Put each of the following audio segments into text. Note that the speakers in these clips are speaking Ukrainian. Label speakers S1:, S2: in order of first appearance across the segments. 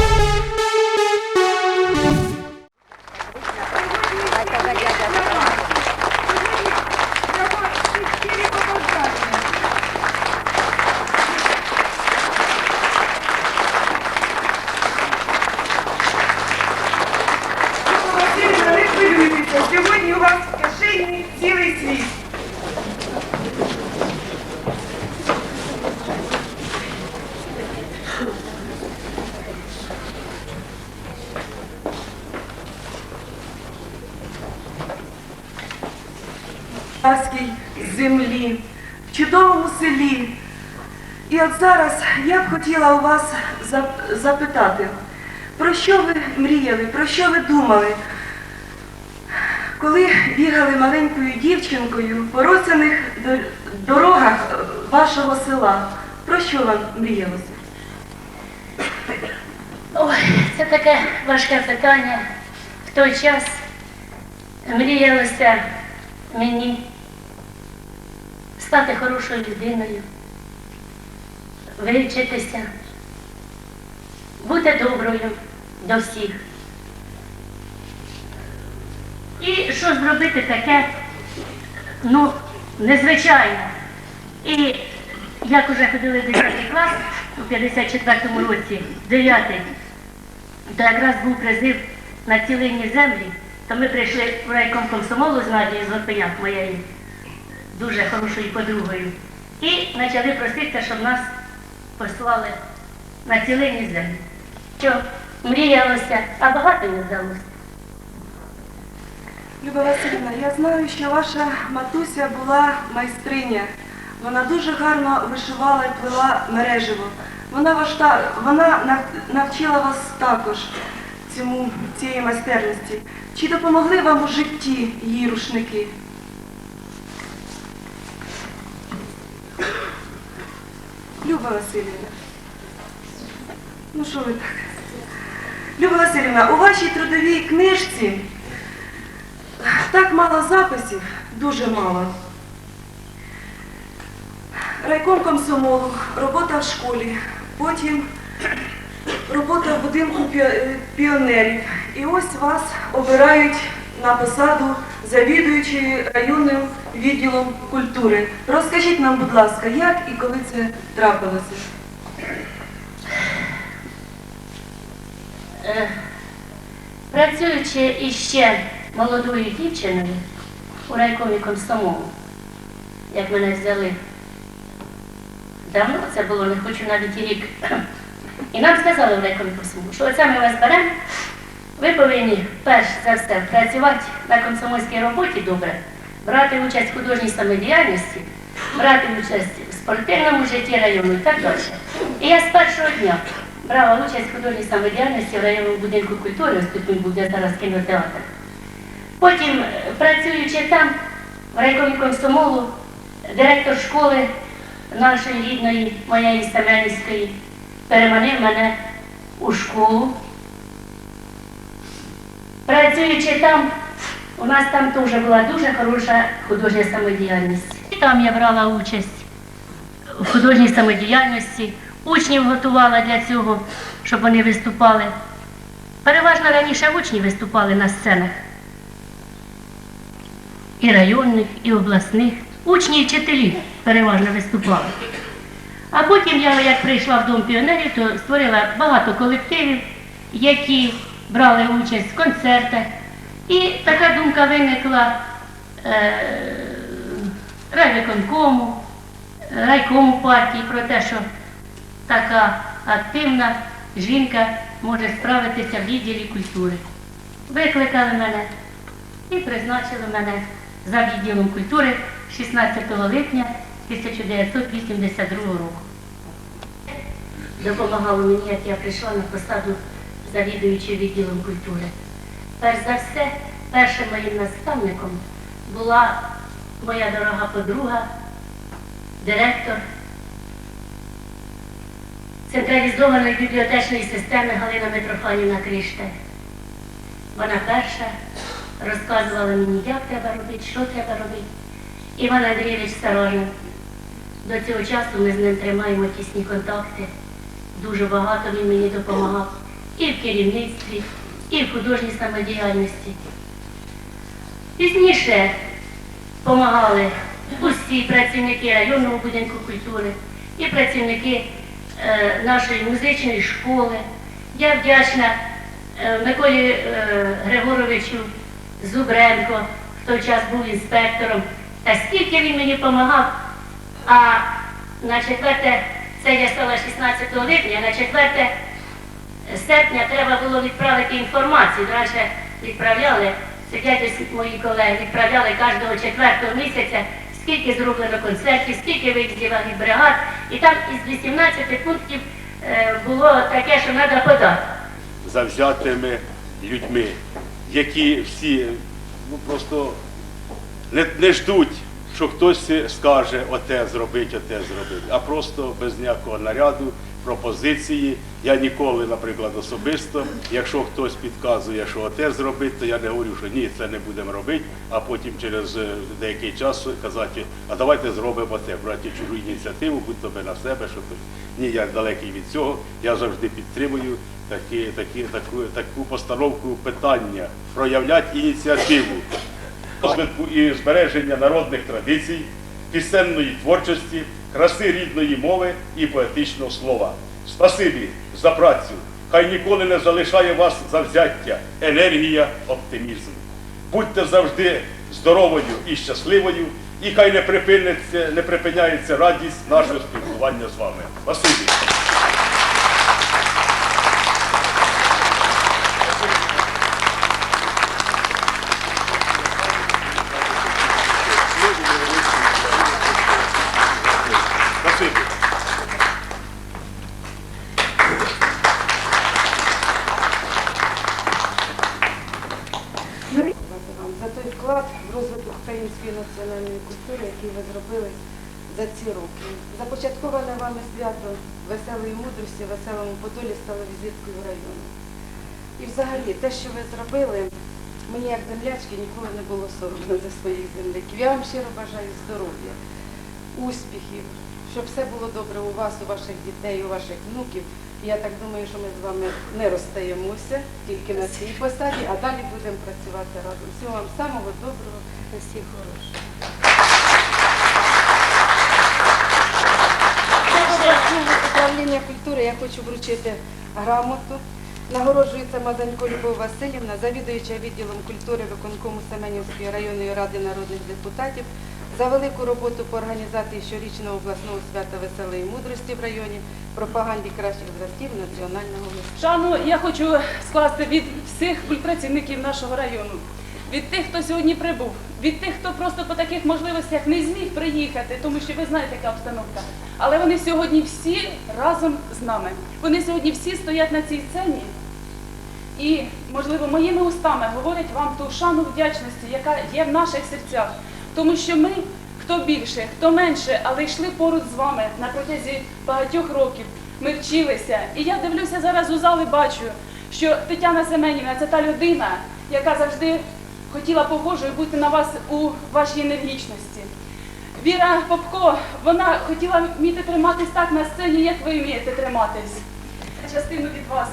S1: Васильівна, зараз я б хотіла у вас запитати, про що ви мріяли, про що ви думали, коли бігали маленькою дівчинкою по росяних до- дорогах е, вашого села? Про що вам мріялося?
S2: Ой, це таке важке питання. В той час мріялося мені стати хорошою людиною, вивчитися, бути доброю до всіх. І що зробити таке, ну, незвичайне. І як уже ходили в 10 клас у 54-му році, 9 то якраз був призив на цілинні землі, то ми прийшли в райком комсомолу з Надією з Горпеняк, моєю дуже хорошою подругою, і почали проситися, щоб нас послали на цілинні землі. Що мріялося, а багато не вдалося.
S1: Люба Васильівна, я знаю, що ваша матуся була майстриня. Вона дуже гарно вишивала і плела мереживо. Вона, ваш та- вона навчила вас також цьому, цієї майстерності. Чи допомогли вам у житті її рушники? Люба Васильівна. Ну що ви так? Люба Васильівна, у вашій трудовій книжці так мало записів, дуже мало. Райком комсомолу, робота в школі, потім робота в будинку е, піонерів. І ось вас обирають на посаду завідуючої районним відділом культури. Розкажіть нам, будь ласка, як і коли це трапилося?
S2: Е, Працюючи іще молодою дівчиною у райкомі комсомолу, як мене взяли давно, це було, не хочу навіть і рік. І нам сказали в райкомі комсомолу, що оце ми вас беремо, ви повинні перш за все працювати на комсомольській роботі добре, брати участь в художній самодіяльності, брати участь в спортивному житті району і так далі. І я з першого дня брала участь в художній самодіяльності в районному будинку культури, він буде зараз кінотеатр. Потім, е, працюючи там, в райкомі комсомолу, директор школи нашої рідної, моєї Семенівської, переманив мене у школу. Працюючи там, у нас там теж була дуже хороша художня самодіяльність. І там я брала участь в художній самодіяльності, учнів готувала для цього, щоб вони виступали. Переважно раніше учні виступали на сценах. І районних, і обласних. Учні і вчителі переважно виступали. А потім я, як прийшла в Дом піонерів, то створила багато колективів, які брали участь в концертах. І така думка виникла е, райвиконкому, райкому партії про те, що така активна жінка може справитися в відділі культури. Викликали мене і призначили мене за відділом культури 16 липня 1982 року. Допомагало мені, як я прийшла на посаду завідуючої відділом культури. Перш за все, першим моїм наставником була моя дорога подруга, директор централізованої бібліотечної системи Галина Митрофанівна Криште. Вона перша розказувала мені, як треба робити, що треба робити. Іван Андрійович Старожин. До цього часу ми з ним тримаємо тісні контакти. Дуже багато він мені допомагав. і в керівництві, і в художній самодіяльності. Пізніше допомагали усі працівники районного будинку культури і працівники е, нашої музичної школи. Я вдячна е, Миколі е, Григоровичу Зубренко, в той час був інспектором. Та скільки він мені допомагав, а на 4, це я стала 16 липня, на 4 серпня треба було відправити інформацію. Раніше відправляли, сидять мої колеги, відправляли кожного четвертого місяця, скільки зроблено концертів, скільки виїздів бригад. І там із 18 пунктів е, було таке, що треба подати.
S3: завзятими людьми, які всі ну, просто не, не ждуть, що хтось скаже оте зробить, оте зробить, а просто без ніякого наряду, пропозиції. Я ніколи, наприклад, особисто, якщо хтось підказує, що оте зробить, то я не говорю, що ні, це не будемо робити, а потім через е, деякий час казати, а давайте зробимо те, брати чужу ініціативу, будь то би на себе, що то. Ні, я далекий від цього. Я завжди підтримую такі, такі, таку, таку постановку питання, проявляти ініціативу розвитку і збереження народних традицій, пісенної творчості, краси рідної мови і поетичного слова. Спасибі за працю. Хай ніколи не залишає вас завзяття, енергія, оптимізм. Будьте завжди здоровою і щасливою, і хай не не припиняється радість нашого спілкування з вами. Спасибі.
S4: Свято веселої мудрості, веселому Подолі стало візиткою району. І взагалі те, що ви зробили, мені як землячки ніколи не було соромно за своїх земляків. Я вам щиро бажаю здоров'я, успіхів, щоб все було добре у вас, у ваших дітей, у ваших внуків. Я так думаю, що ми з вами не розстаємося тільки на цій посаді, а далі будемо працювати разом. Всього вам самого доброго.
S2: Всіх хороших.
S4: Управління культури я хочу вручити грамоту. Нагороджується Мазанько Любов Васильівна, завідуюча відділом культури виконкому Семенівської районної ради народних депутатів за велику роботу по організації щорічного обласного свята веселої мудрості в районі, пропаганді кращих зразків національного мистецтва.
S5: Шану я хочу скласти від всіх працівників нашого району, від тих, хто сьогодні прибув, від тих, хто просто по таких можливостях не зміг приїхати, тому що ви знаєте, яка обстановка. Але вони сьогодні всі разом з нами. Вони сьогодні всі стоять на цій сцені і, можливо, моїми устами говорять вам ту шану вдячності, яка є в наших серцях. Тому що ми, хто більше, хто менше, але йшли поруч з вами на протязі багатьох років. Ми вчилися. І я дивлюся зараз у зал і бачу, що Тетяна Семенівна це та людина, яка завжди хотіла похожою бути на вас у вашій енергічності. Віра Попко, вона хотіла вміти триматись так на сцені, як ви вмієте триматись. Частину від вас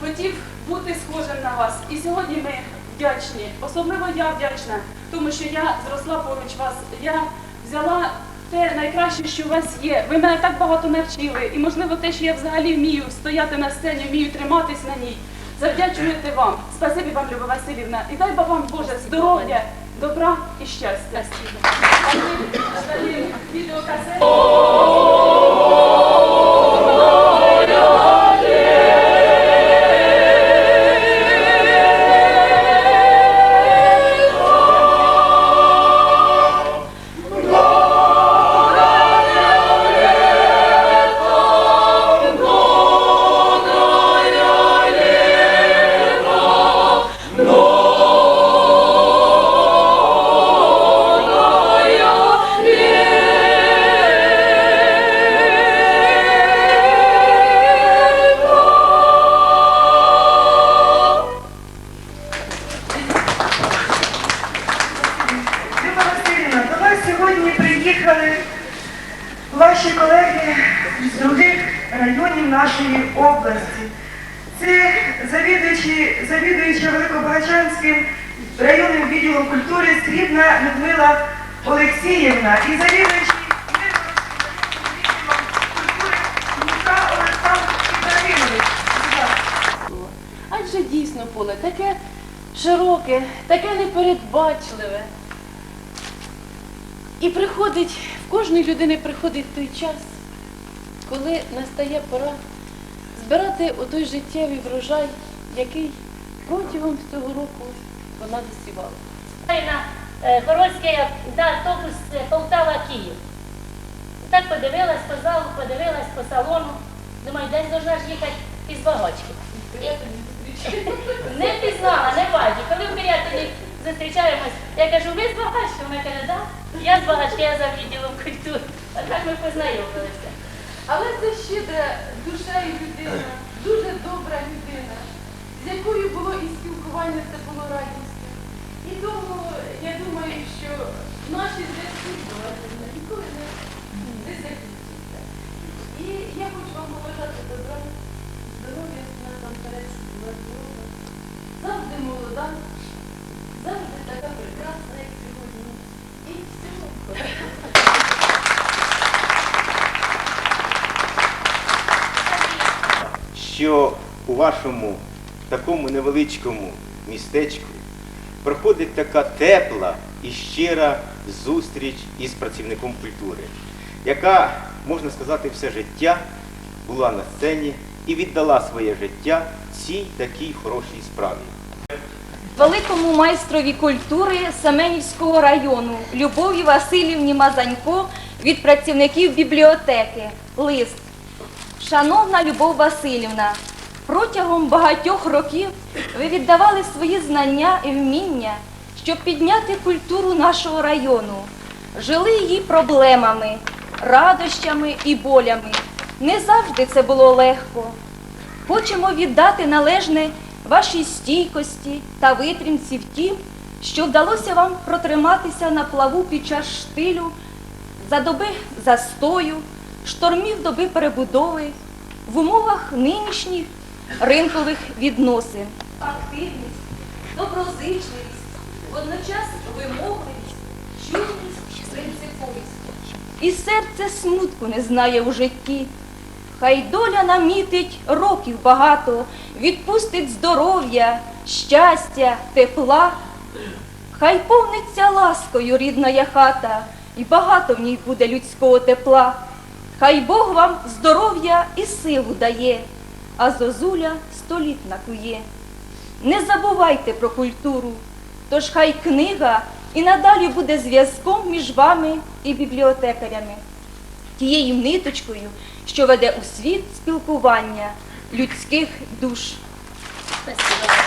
S5: хотів бути схожим на вас. І сьогодні ми вдячні. Особливо я вдячна, тому що я зросла поруч вас. Я взяла те найкраще, що у вас є. Ви мене так багато навчили. І можливо те, що я взагалі вмію стояти на сцені, вмію триматись на ній. Завдячуєте вам. Спасибі вам, Люба Васильівна. І дай вам Боже здоров'я, добра і щастя. А
S6: Адже дійсно поле таке широке, таке непередбачливе. І приходить, в кожної людини приходить той час, коли настає пора збирати отой життєвий врожай, який протягом цього року вона засівала.
S2: на е, да, автобус е, Полтава-Київ. Так подивилась по залу, подивилась по салону. Думаю, десь должна ж їхати із багачки. Не пізнала, не бачу. Коли в Пирятині зустрічаємось, я кажу, ви з багачки? Вона каже, да. Я з багачки, я за відділом культури. А так ми познайомилися.
S6: Але це щедра душею людина, дуже добра людина, з якою було і спілкування, це було радістю. І тому я думаю, що наші зв'язки з ніколи не, не закінчаться. І я хочу вам побажати добра, здоров'я насамперед, завжди молода, завжди така прекрасна, як сьогодні. І всього.
S7: що у вашому такому невеличкому містечку проходить така тепла і щира зустріч із працівником культури, яка, можна сказати, все життя була на сцені і віддала своє життя цій такій хорошій справі.
S8: великому майстрові культури Семенівського району Любові Васильівні Мазанько від працівників бібліотеки. Лист. Шановна Любов Васильівна, протягом багатьох років ви віддавали свої знання і вміння, щоб підняти культуру нашого району. Жили її проблемами, радощами і болями. Не завжди це було легко. Хочемо віддати належне вашій стійкості та витримці в тім, що вдалося вам протриматися на плаву під час штилю, за доби застою, штормів доби перебудови, в умовах нинішніх ринкових відносин. Активність, доброзичливість, водночас вимогливість, чуйність, принциповість. І серце смутку не знає у житті. Хай доля намітить років багато, відпустить здоров'я, щастя, тепла. Хай повниться ласкою рідна хата, і багато в ній буде людського тепла. Хай Бог вам здоров'я і силу дає, а зозуля століт накує. Не забувайте про культуру, тож хай книга і надалі буде зв'язком між вами і бібліотекарями тією ниточкою, що веде у світ спілкування людських душ.
S2: Спасибо.